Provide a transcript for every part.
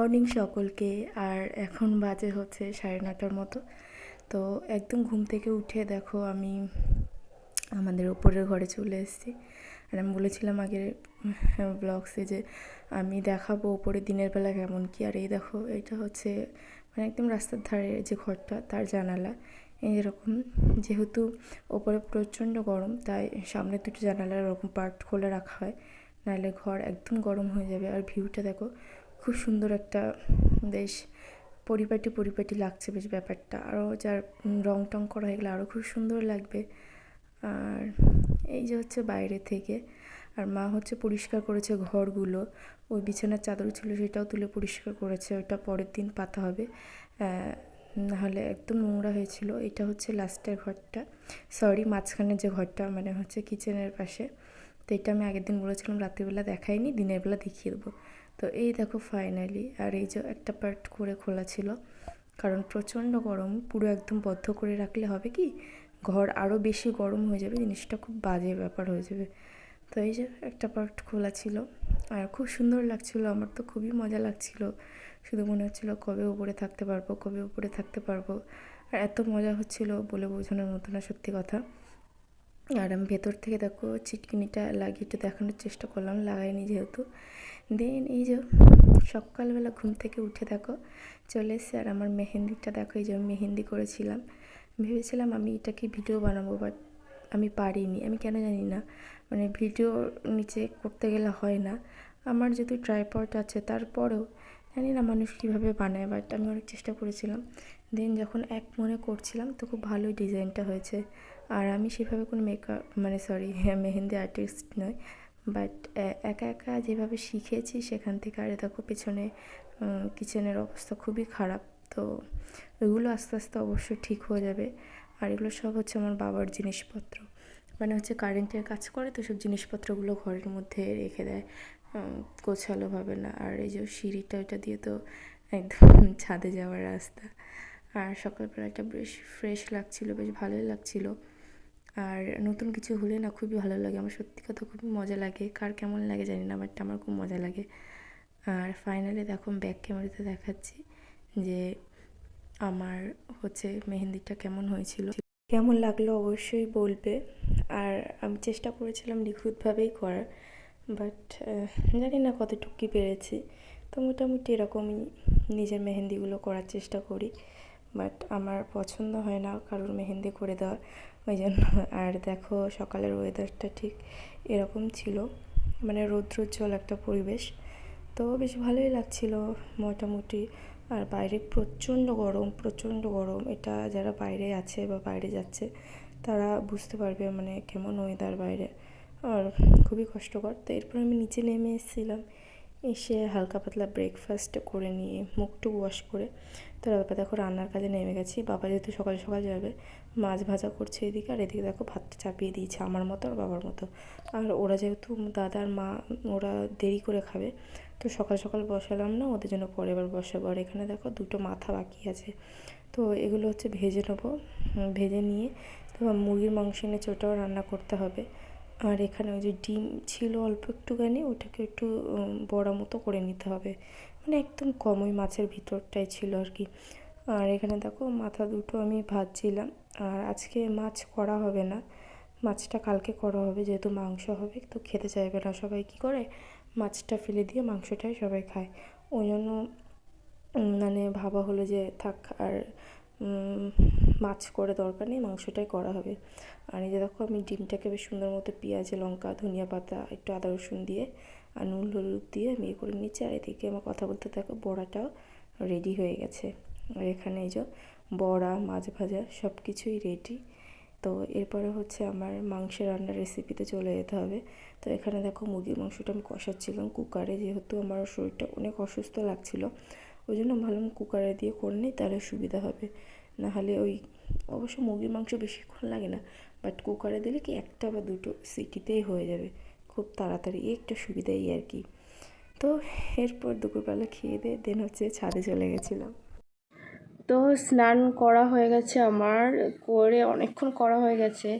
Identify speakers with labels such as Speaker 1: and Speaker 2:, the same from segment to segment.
Speaker 1: Morning সকলকে, আর এখন বাজে হচ্ছে সাড়ে নটার মতো। তো একদম ঘুম থেকে উঠে দেখো আমি আমাদের ওপরের ঘরে চলে এসেছি। আর আমি বলেছিলাম আগের ব্লগসে যে আমি দেখাবো ওপরে দিনের বেলা কেমন কি। আর এই দেখো, এটা হচ্ছে মানে একদম রাস্তার ধারে যে ঘরটা, তার জানালা। এই যেরকম যেহেতু ওপরে প্রচণ্ড গরম, তাই সামনে দুটো জানালার ওরকম পার্ট খুলে রাখা হয়। নাহলে ঘর একদম গরম হয়ে যাবে। আর ভিউটা দেখো খুব সুন্দর একটা বেশ পরিপাটি পরিপাটি লাগছে বেশ ব্যাপারটা। আরও যার রং টং করা হয়ে গেলে আরও খুব সুন্দর লাগবে। আর এই যে হচ্ছে বাইরে থেকে, আর মা হচ্ছে পরিষ্কার করেছে ঘরগুলো। ওই বিছানার চাদর ছিল সেটাও তুলে পরিষ্কার করেছে, ওটা পরের দিন পাতা হবে। নাহলে একদম নোংরা হয়েছিল। এটা হচ্ছে লাস্টের ঘরটা। সরি, মাঝখানের যে ঘরটা মানে হচ্ছে কিচেনের পাশে। তো এটা আমি আগের দিন বলেছিলাম, রাত্রিবেলা দেখাইনি, দিনের বেলা দেখিয়ে দেবো। তো এই দেখো ফাইনালি আর এই যে একটা পার্ট করে খোলা ছিল। কারণ প্রচণ্ড গরম, পুরো একদম বদ্ধ করে রাখলে হবে কি, ঘর আরও বেশি গরম হয়ে যাবে, জিনিসটা খুব বাজে ব্যাপার হয়ে যাবে। তো এই যে একটা পার্ট খোলা ছিল। আর খুব সুন্দর লাগছিল, আমার তো খুবই মজা লাগছিল। শুধু মনে হচ্ছিল কবে উপরে থাকতে পারব, কবে উপরে থাকতে পারব। আর এত মজা হচ্ছিল বলে বোঝানোর মতো না, সত্যি কথা। আর আমি ভেতর থেকে দেখো চিটকিনিটা লাগিয়ে একটু দেখানোর চেষ্টা করলাম, লাগাইনি যেহেতু। দেন এই যে সকালবেলা ঘুম থেকে উঠে দেখো চলে এসছে আর আমার মেহেন্দিটা দেখো, এই যে আমি মেহেন্দি করেছিলাম। ভেবেছিলাম আমি এটাকে ভিডিও বানাবো, বাট আমি পারিনি। আমি কেন জানি না মানে ভিডিও নিচে করতে গেলে হয় না। আমার যেহেতু ট্রাইপড আছে, তারপরেও জানি না মানুষ কীভাবে বানায়, বাট আমি অনেক চেষ্টা করেছিলাম। দেন যখন এক মনে করছিলাম তো খুব ভালোই ডিজাইনটা হয়েছে। আর আমি সেভাবে কোনো মেকআপ মানে সরি মেহেন্দি আর্টিস্ট নয় বাট একা একা যেভাবে শিখেছি সেখান থেকে, আর দেখো পেছনে কিচেনের অবস্থা খুবই খারাপ, তো ওইগুলো আস্তে আস্তে অবশ্যই ঠিক হয়ে যাবে। আর এগুলো সব হচ্ছে আমার বাবার জিনিসপত্র। মানে হচ্ছে কারেন্টের কাজ করে তো সব জিনিসপত্রগুলো ঘরের মধ্যে রেখে দেয় গোছালোভাবে না। আর এই যে সিঁড়িটা ওইটা দিয়ে তো একদম ছাদে যাওয়ার রাস্তা। আর সকালবেলাটা বেশ ফ্রেশ লাগছিল, বেশ ভালোই লাগছিল। আর নতুন কিছু হলে না খুবই ভালো লাগে। আমার সত্যি কথা খুবই মজা লাগে। কার কেমন লাগে জানি না বাট আমার খুব মজা লাগে। আর ফাইনালি দেখো ব্যাক ক্যামেরাতে দেখাচ্ছি যে আমার হচ্ছে মেহেন্দিটা কেমন হয়েছিল। কেমন লাগল অবশ্যই বলবে। আর আমি চেষ্টা করেছিলাম নিখুঁতভাবেই করার বাট জানি না কতটুকু পেরেছি। তো মোটামুটি এরকমই নিজের মেহেন্দিগুলো করার চেষ্টা করি। বাট আমার পছন্দ হয় না কারোর মেহেন্দি করে দেওয়া ওই জন্য। আর দেখো, সকালের ওয়েদারটা ঠিক এরকম ছিল। মানে রৌদ্রোজ্জ্বল একটা পরিবেশ। তো বেশ ভালোই লাগছিল মোটামুটি। আর বাইরে প্রচণ্ড গরম প্রচণ্ড গরম। এটা যারা বাইরে আছে বা বাইরে যাচ্ছে, তারা বুঝতে পারবে মানে কেমন ওয়েদার বাইরে। আর খুবই কষ্টকর। তো এরপর আমি নিচে নেমে এসেছিলাম। এসে হালকা পাতলা ব্রেকফাস্ট করে নিয়ে মুখটু ওয়াশ করে তো তারপর দেখো রান্নার কাজে নেমে গেছি। বাবা যেহেতু সকাল সকাল যাবে, মাছ ভাজা করছে এদিকে, আর এদিকে দেখো ভাতটা চাপিয়ে দিয়েছে আমার মতো আর বাবার মতো। আর ওরা যেহেতু দাদার মা, ওরা দেরি করে খাবে, তো সকাল সকাল বসালাম না, ওদের জন্য পরে এবার বসাবো। আর এখানে দেখো দুটো মাথা বাকি আছে। তো এগুলো হচ্ছে ভেজে নেব। ভেজে নিয়ে, তো মুরগির মাংস এনেছে ওটাও রান্না করতে হবে। আর এখানে ওই যে ডিম ছিল অল্প একটুখানি, ওটাকে একটু বড়া মতো করে নিতে হবে। মানে একদম কম ওই মাছের ভিতরটাই ছিল আর কি। আর এখানে দেখো মাথা দুটো আমি ভাজছিলাম। আর আজকে মাছ করা হবে না। মাছটা কালকে করা হবে, যেহেতু মাংস হবে, তো খেতে চাইবে না সবাই। কী করে? মাছটা ফেলে দিয়ে মাংসটাই সবাই খায়। ওই জন্য মানে ভাবা হলো যে থাক আর মাছ করে দরকার নেই, মাংসটাই করা হবে। আর এই যে দেখো আমি ডিমটাকে বেশ সুন্দর মতো পেঁয়াজ, লঙ্কা, ধনিয়া পাতা, একটু আদা, রসুন দিয়ে আর নুন, হলুদ দিয়ে আমি এ করে নিচ্ছি আর এদিকে আমার কথা বলতে থাকো বড়াটাও রেডি হয়ে গেছে। আর এখানে এই যে বড়া, মাছ ভাজা সব কিছুই রেডি তো এরপরে হচ্ছে আমার মাংসের রান্নার রেসিপিতে চলে যেতে হবে। তো এখানে দেখো মুরগির মাংসটা আমি কষাচ্ছিলাম কুকারে, যেহেতু আমার শরীরটা অনেক অসুস্থ লাগছিল, ওই জন্য ভাবলাম কুকারে দিয়ে করে নিই, তাহলে সুবিধা হবে। নাহলে ওই অবশ্য মুরগির মাংস বেশিক্ষণ লাগে না বাট কুকারে দিলে কি একটা বা দুটো সিটিতেই হয়ে যাবে, খুব তাড়াতাড়ি একটা সুবিধাই আর কি। তো এরপর দুপুরবেলা খেয়ে দিয়ে দেন হচ্ছে ছাদে চলে গেছিলাম। তো স্নান করা হয়ে গেছে আমার, করে অনেকক্ষণ করা হয়ে গেছে,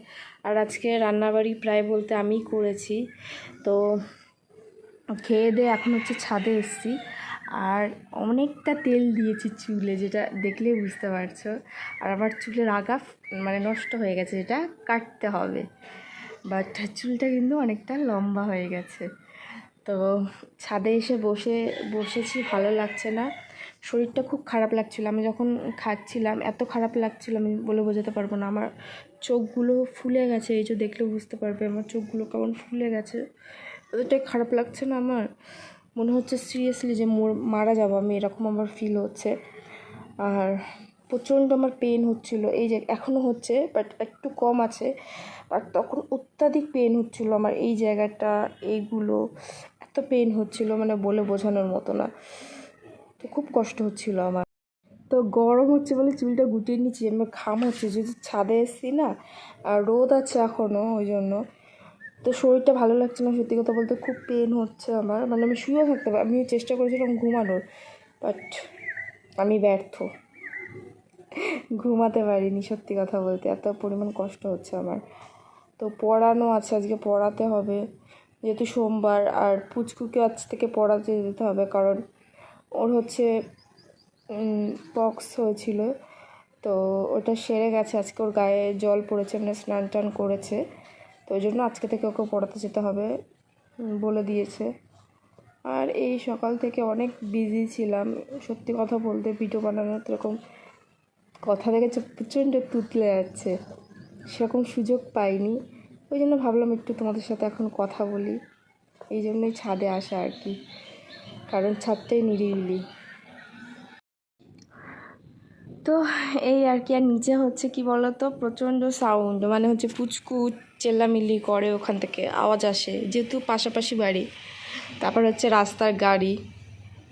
Speaker 1: আর আজকে রান্নাবাড়ি প্রায় বলতে আমিই করেছি। তো খেয়ে দিয়ে এখন হচ্ছে ছাদে এসছি। আর অনেকটা তেল দিয়েছি চুলে, যেটা দেখলেই বুঝতে পারছ। আর আমার চুলের আগা মানে নষ্ট হয়ে গেছে, যেটা কাটতে হবে। বাট চুলটা কিন্তু অনেকটা লম্বা হয়ে গেছে। তো ছাদে এসে বসে, বসেছি, ভালো লাগছে না। শরীরটা খুব খারাপ লাগছিল। আমি যখন খাচ্ছিলাম, এত খারাপ লাগছিল, আমি বলে বোঝাতে পারব না। আমার চোখগুলো ফুলে গেছে, এই যে দেখলে বুঝতে পারবে, আমার চোখগুলো কেমন ফুলে গেছে। এতটাই খারাপ লাগছে না আমার। মনে হচ্ছে সিরিয়াসলি যে মোর- যাব আমি, এরকম আমার ফিল হচ্ছে। আর প্রচণ্ড আমার পেন হচ্ছিল। এই যে এখনও হচ্ছে বাট একটু কম আছে। বাট তখন অত্যাধিক পেন হচ্ছিল আমার এই জায়গাটা, এইগুলো। এত পেন হচ্ছিল মানে বলে বোঝানোর মতো না। তো খুব কষ্ট হচ্ছিল আমার। তো গরম হচ্ছে বলে চুলটা গুটিয়ে নিচ্ছি আমি ঘাম হচ্ছে যদি ছাদে এসেছি না, আর রোদ আছে এখনও ওই জন্য। তো শরীরটা ভালো লাগছে না, সত্যি কথা বলতে খুব পেন হচ্ছে আমার। মানে আমি শুয়েও থাকতে পারি আমি চেষ্টা করেছিলাম ঘুমানোর বাট আমি ব্যর্থ। ঘুমাতে পারিনি, সত্যি কথা বলতে। এত পরিমাণ কষ্ট হচ্ছে আমার। তো পড়ানো আছে, আজকে পড়াতে হবে। যেহেতু সোমবার, আর পুচকুকে আজ থেকে পড়াতে যেতে হবে, কারণ ওর হচ্ছে পক্স হয়েছিল। তো ওটা সেরে গেছে, আজকে ওর গায়ে জল পড়েছে মানে স্নান টান করেছে। তো ওই জন্য আজকে থেকে ওকে পড়াতে যেতে হবে বলে দিয়েছে। আর এই সকাল থেকে অনেক বিজি ছিলাম, সত্যি কথা বলতে ভিডিও বানানোর এরকম কথা দেখেছে, প্রচণ্ড তুতলে যাচ্ছে, সেরকম সুযোগ পাইনি। ওই জন্য ভাবলাম একটু তোমাদের সাথে এখন কথা বলি, এই জন্যই ছাদে আসা আর কি, কারণ ছাদটাই নিরিবিলি। তো এই আর কি, আর নিচে হচ্ছে কি বলতো, প্রচণ্ড সাউন্ড মানে হচ্ছে পুচকু চেল্লামিল্লি করে ওখান থেকে, আওয়াজ আসে, যেহেতু পাশাপাশি বাড়ি। তারপর হচ্ছে রাস্তার গাড়ি,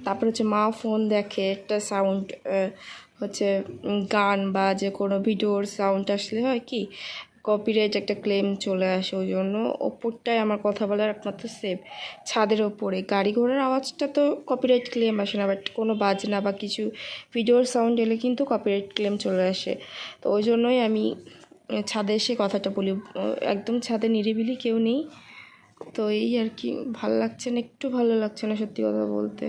Speaker 1: তারপর হচ্ছে মা ফোন দেখে, একটা সাউন্ড হচ্ছে গান বা যে কোনো ভিডিওর সাউন্ড আসলে হয় কি কপিরাইট একটা ক্লেম চলে আসে ওই জন্য। ওপরটায় আমার কথা বলার একমাত্র সেফ ছাদের ওপরে। গাড়ি ঘোড়ার আওয়াজটা তো কপিরাইট ক্লেম আসে না বাট কোনো বাজনা বা কিছু ভিডিওর সাউন্ড এলে কিন্তু কপিরাইট ক্লেম চলে আসে। তো ওই জন্যই আমি ছাদে এসে কথাটা বলি। একদম ছাদে নিরিবিলি কেউ নেই। তো এই আর কি, ভালো লাগছে না, একটু ভালো লাগছে না সত্যি কথা বলতে।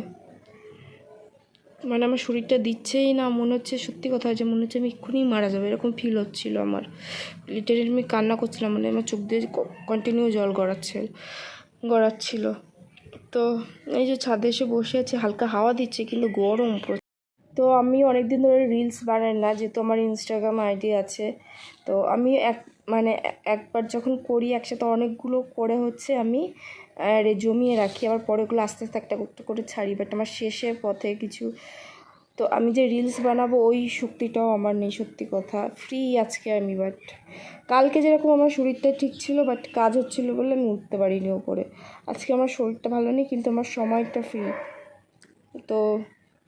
Speaker 1: মানে আমার শরীরটা দিচ্ছেই না, মনে হচ্ছে সত্যি কথা যে মনে হচ্ছে আমি এক্ষুনি মারা যাব, এরকম ফিল হচ্ছিল আমার লিটারেলি আমি কান্না করছিলাম মানে আমার চোখ দিয়ে কন্টিনিউ জল গড়াচ্ছে, গড়াচ্ছিল তো এই যে ছাদে এসে বসে আছি, হালকা হাওয়া দিচ্ছে, কিন্তু গরম। তো আমি অনেক দিন ধরে রিলস বানাই না, যেহেতু আমার ইনস্টাগ্রাম আইডি আছে তো আমি এক মানে একবার যখন করি, একসাথে অনেকগুলো করে হচ্ছে আমি জমিয়ে রাখি, আবার পরেগুলো আস্তে আস্তে একটা একটা করে ছাড়ি। বাট আমার শেষের পথে কিছু, তো আমি যে রিলস বানাবো, ওই শক্তিটাও আমার নেই, সত্যি কথা। ফ্রি আজকে আমি বাট কালকে যেরকম আমার শরীরটা ঠিক ছিল বাট কাজ হচ্ছিল বলে আমি উঠতে পারিনি ওপরে। আজকে আমার শরীরটা ভালো নেই, কিন্তু আমার সময়টা ফ্রি তো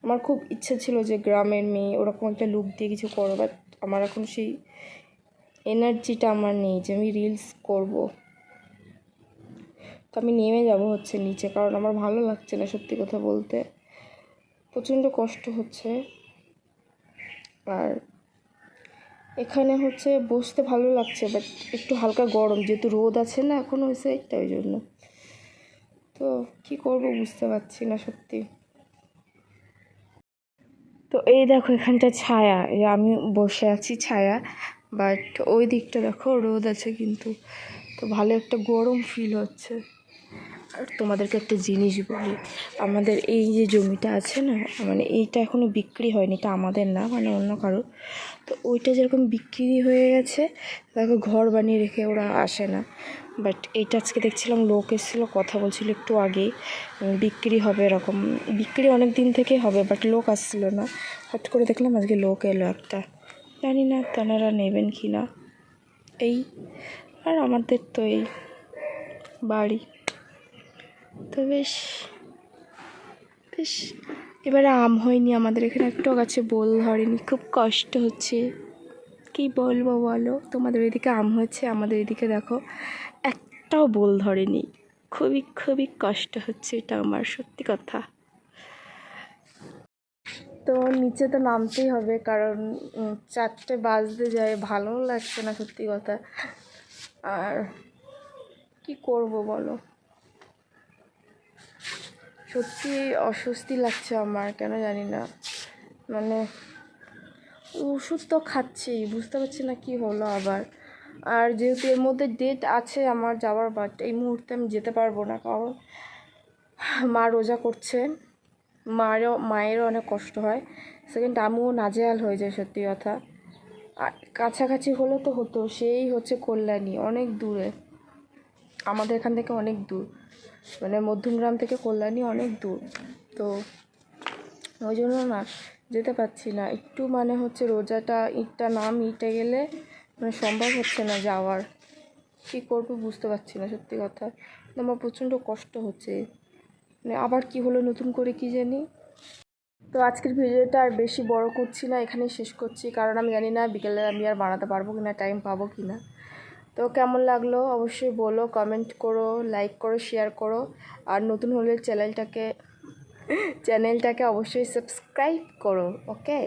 Speaker 1: আমার খুব ইচ্ছে ছিল যে গ্রামের মেয়ে ওরকম একটা লুক দিয়ে কিছু করো বাট আমার এখন সেই এনার্জিটা আমার নেই যে আমি রিলস করব। তো আমি নেমে যাব হচ্ছে নিচে, কারণ আমার ভালো লাগছে না সত্যি কথা বলতে। প্রচণ্ড কষ্ট হচ্ছে। আর এখানে হচ্ছে বসতে ভালো লাগছে বাট একটু হালকা গরম, যেহেতু রোদ আছে না এখনও ওই সাইডটা ওই জন্য। তো কি করব বুঝতে পারছি না সত্যি। তো এই দেখো এখানটা ছায়া আমি বসে আছি ছায়া বাট ওই দিকটা দেখো রোদ আছে কিন্তু, তো ভালো একটা গরম ফিল হচ্ছে। আর তোমাদেরকে একটা জিনিস বলি আমাদের এই যে জমিটা আছে না মানে এইটা এখনও বিক্রি হয়নি এটা আমাদের না মানে অন্য কারও তো ওইটা যেরকম বিক্রি হয়ে গেছে দেখো ঘর বানিয়ে রেখে ওরা আসে না। বাট এইটা আজকে দেখছিলাম লোক এসেছিল কথা বলছিল একটু উম, বিক্রি হবে এরকম। বিক্রি অনেক দিন থেকেই হবে বাট লোক আসছিল না। হট করে দেখলাম আজকে লোক এলো একটা। জানি না তেনারা নেবেন কি না। এই আর আমাদের তো এই বাড়ি। তো বেশ বেশ। এবারে আম হয়নি, আমাদের এখানে একটাও গাছে বোল ধরেনি, খুব কষ্ট হচ্ছে। কি বলব বলো? তোমাদের ওইদিকে আম হয়েছে, আমাদের এদিকে দেখো, একটাও বোল ধরেনি। খুবই খুবই কষ্ট হচ্ছে এটা আমার, সত্যি কথা। তো নিচে তো নামতেই হবে, কারণ চারটে বাজতে যায়, ভালোও লাগছে না সত্যি কথা। আর কি করব বলো? সত্যি অস্বস্তি লাগছে আমার, কেন জানি না। মানে ওষুধ তো খাচ্ছি, বুঝতে পারছি না কি হলো আবার। আর যেহেতু এর মধ্যে ডেট আছে আমার যাওয়ার বাট এই মুহূর্তে আমি যেতে পারব না, কারণ মা রোজা করছে। মারও, মায়েরও অনেক কষ্ট হয়। সেকেন্ড আমিও নাজেহাল হয়ে যায় সত্যি কথা। আর কাছাকাছি হলে তো হতো, সেই হচ্ছে কল্যাণী, অনেক দূরে। আমাদের এখান থেকে অনেক দূর। মানে মধ্যমগ্রাম থেকে কল্যাণী অনেক দূর। তো ওই জন্য না যেতে পারছি না। একটু মানে হচ্ছে রোজাটা, ইটটা না মিটে গেলে মানে সম্ভব হচ্ছে না যাওয়ার। কী করব বুঝতে পারছি না সত্যি কথা। আমার প্রচণ্ড কষ্ট হচ্ছে। মানে আবার কি হলো, নতুন করে কি জানি? তো আজকের ভিডিওটা আর বেশি বড় করছি না, এখানেই শেষ করছি। কারণ আমি জানি না বিকেলে আমি আর বানাতে পারব কি না টাইম পাবো কি না তো কেমন লাগল অবশ্যই বলো কমেন্ট করো লাইক করো শেয়ার করো। আর নতুন হলে চ্যানেলটাকে চ্যানেলটাকে অবশ্যই সাবস্ক্রাইব করো ওকে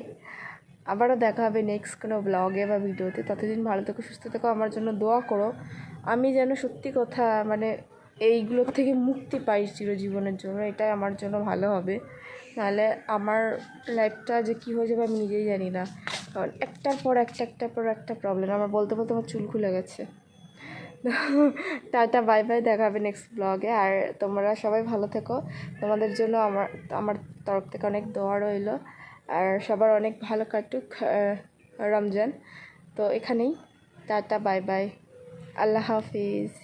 Speaker 1: আবারও দেখা হবে নেক্সট কোনো ব্লগে বা ভিডিওতে ততদিন ভালো থেকো, সুস্থ থেকো, আমার জন্য দোয়া করো। আমি যেন সত্যি কথা মানে এইগুলোর থেকে মুক্তি পাই চিরজীবনের জন্য, এটাই আমার জন্য ভালো হবে। নাহলে আমার লাইফটা যে কী হয়ে যাবে আমি নিজেই জানি না। কারণ একটার পর একটা, একটার পর একটা প্রবলেম আমার বলতে বলতে আমার চুল খুলে গেছে। টাটা বাই বাই দেখা হবে নেক্সট ব্লগে আর তোমরা সবাই ভালো থেকো। তোমাদের জন্য আমার আমার তরফ থেকে অনেক দোয়া রইল। আর সবার অনেক ভালো কাটুক রমজান। তো এখানেই। টাটা বাই বাই আল্লাহ হাফিজ।